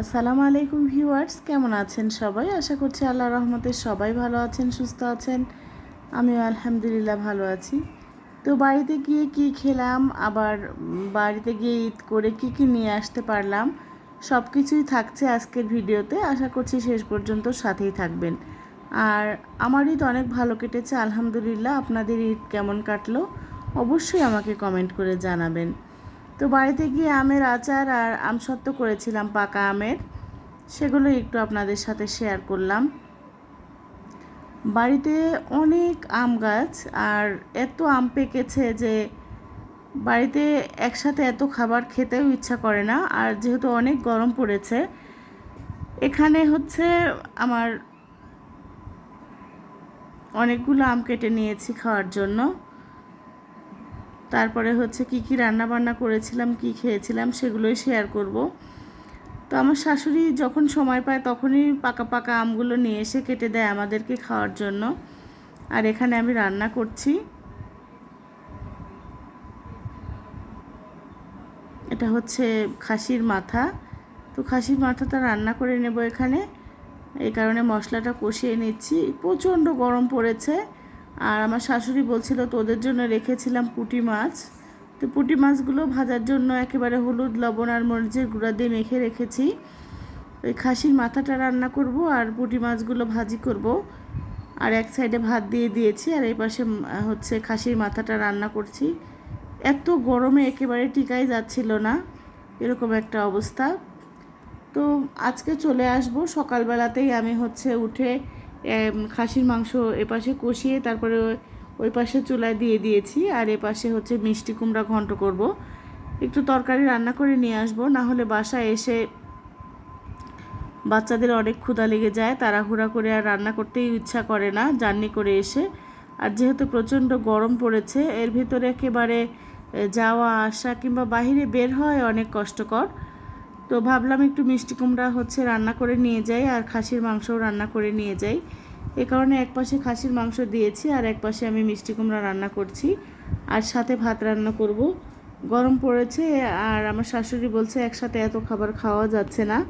আসসালামু আলাইকুম ভিউয়ার্স, কেমন আছেন সবাই? আশা করছি আল্লাহ রহমতে সবাই ভালো আছেন, সুস্থ আছেন। আমিও আলহামদুলিল্লাহ ভালো আছি। তো বাড়িতে গিয়ে কি খেলাম, আবার বাড়িতে গিয়ে ঈদ করে কি কি নিয়ে আসতে পারলাম সব কিছুই থাকছে আজকের ভিডিওতে। আশা করছি শেষ পর্যন্ত সাথেই থাকবেন। আর আমার ঈদ অনেক ভালো কেটেছে, আলহামদুলিল্লাহ। আপনাদের ঈদ কেমন কাটলো, অবশ্যই আমাকে কমেন্ট করে জানাবেন। তো বাড়িতে গিয়ে আমের আচার আর আমসত্ত্ব করেছিলাম, পাকা আমের। সেগুলো একটু আপনাদের সাথে শেয়ার করলাম। বাড়িতে অনেক আম গাছ আর এত আম পেকেছে যে বাড়িতে একসাথে এত খাবার খেতেও ইচ্ছা করে না। আর যেহেতু অনেক গরম পড়েছে, এখানে হচ্ছে আমার অনেকগুলো আম কেটে নিয়েছি খাওয়ার জন্য। তারপরে হচ্ছে কি কি রান্না বান্না করেছিলাম, কি খেয়েছিলাম সেগুলোই শেয়ার করব। তো আমার শাশুড়ি যখন সময় পায় তখনই পাকা পাকা আমগুলো নিয়ে এসে কেটে দেয় আমাদেরকে খাওয়ার জন্য। আর এখানে আমি রান্না করছি। এটা হচ্ছে খাসির মাথা। তো খাসির মাথাটা রান্না করে নেব এখানে। এই কারণে মশলাটা কষিয়ে নিচ্ছি। প্রচণ্ড গরম পড়েছে। আর আমার শাশুড়ি বলছিল, তোদের জন্য রেখেছিলাম পুঁটি মাছ। তো পুঁটি মাছগুলো ভাজার জন্য একেবারে হলুদ, লবণ আর মরিচের গুঁড়া দিয়ে মেখে রেখেছি। ওই খাসির মাথাটা রান্না করব আর পুঁটি মাছগুলো ভাজি করব। আর এক সাইডে ভাত দিয়ে দিয়েছি আর এই পাশে হচ্ছে খাসির মাথাটা রান্না করছি। এত গরমে একেবারে টিকাই যাচ্ছিল না, এরকম একটা অবস্থা। তো আজকে চলে আসব। সকালবেলাতেই আমি হচ্ছে উঠে খাসির মাংস এপাশে কষিয়ে তারপরে ওই- পাশে চুলায় দিয়ে দিয়েছি। আর এপাশে হচ্ছে মিষ্টি কুমড়া ঘন্ট করব। একটু তরকারি রান্না করে নিয়ে আসব, না হলে বাসায় এসে বাচ্চাদের অনেক ক্ষুধা লেগে যায়, তাড়াহুড়া করে আর রান্না করতেই ইচ্ছা করে না, জার্নি করে এসে। আর যেহেতু প্রচণ্ড গরম পড়েছে, এর ভিতরে একেবারে যাওয়া, আসা কিংবা বাইরে বের হয় অনেক কষ্টকর। তো ভাবলাম একটু মিষ্টি কুমড়া হচ্ছে রান্না করে নিয়ে যাই আর খাসির মাংসও রান্না করে নিয়ে যাই। এ কারণে এক পাশে খাসির মাংস দিয়েছি আর এক পাশে আমি মিষ্টি কুমড়া রান্না করছি আর সাথে ভাত রান্না করব। গরম পড়েছে আর আমার শাশুড়ি বলছে, একসাথে এত খাবার খাওয়া যাচ্ছে না।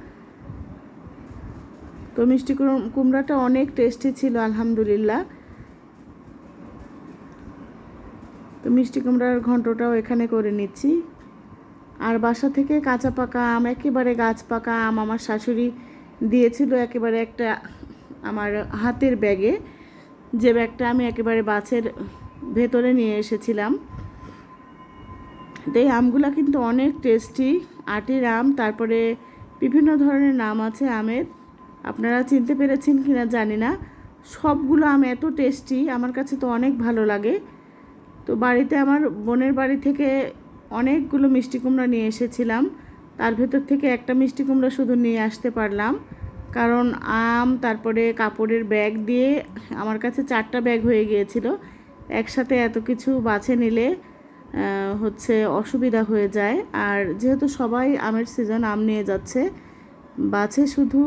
তো মিষ্টি কুম- কুমড়াটা অনেক টেস্টি ছিল, আলহামদুলিল্লাহ। তো মিষ্টি কুমড়ার ঘন্টটাও এখানে করে নিচ্ছি। আর বাসা থেকে কাঁচা পাকা আম, একেবারে গাছ পাকা আম আমার শাশুড়ি দিয়েছিল একেবারে একটা আমার হাতের ব্যাগে। যে ব্যাগটা আমি একেবারে বাসের ভেতরে নিয়ে এসেছিলাম। তো এই আমগুলো কিন্তু অনেক টেস্টি, আটির আম, তারপরে বিভিন্ন ধরনের নাম আছে আমের। আপনারা চিনতে পেরেছেন কিনা জানি না। সবগুলো আম এত টেস্টি, আমার কাছে তো অনেক ভালো লাগে। তো বাড়িতে, আমার বোনের বাড়ি থেকে অনেকগুলো মিষ্টি কুমড়া নিয়ে এসেছিলাম। তার ভেতর থেকে একটা মিষ্টি কুমড়া শুধু নিয়ে আসতে পারলাম। কারণ আম, তারপরে কাপড়ের ব্যাগ দিয়ে আমার কাছে চারটা ব্যাগ হয়ে গিয়েছিল। একসাথে এত কিছু বাছে নিলে হচ্ছে অসুবিধা হয়ে যায়। আর যেহেতু সবাই আমের সিজন আম নিয়ে যাচ্ছে, বাছে শুধু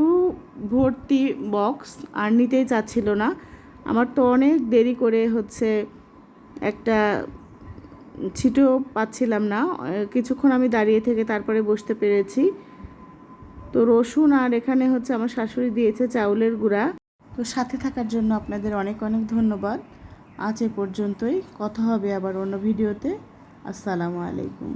ভর্তি বক্স আর নিতেই চাচ্ছিল না। আমার তো অনেক দেরি করে হচ্ছে একটা ছিটও পাচ্ছিলাম না। কিছুক্ষণ আমি দাঁড়িয়ে থেকে তারপরে বসতে পেরেছি। তো রসুন আর এখানে হচ্ছে আমার শাশুড়ি দিয়েছে চাউলের গুঁড়া। তো সাথে থাকার জন্য আপনাদের অনেক অনেক ধন্যবাদ। আজ এ পর্যন্তই। কথা হবে আবার অন্য ভিডিওতে। আসসালামু আলাইকুম।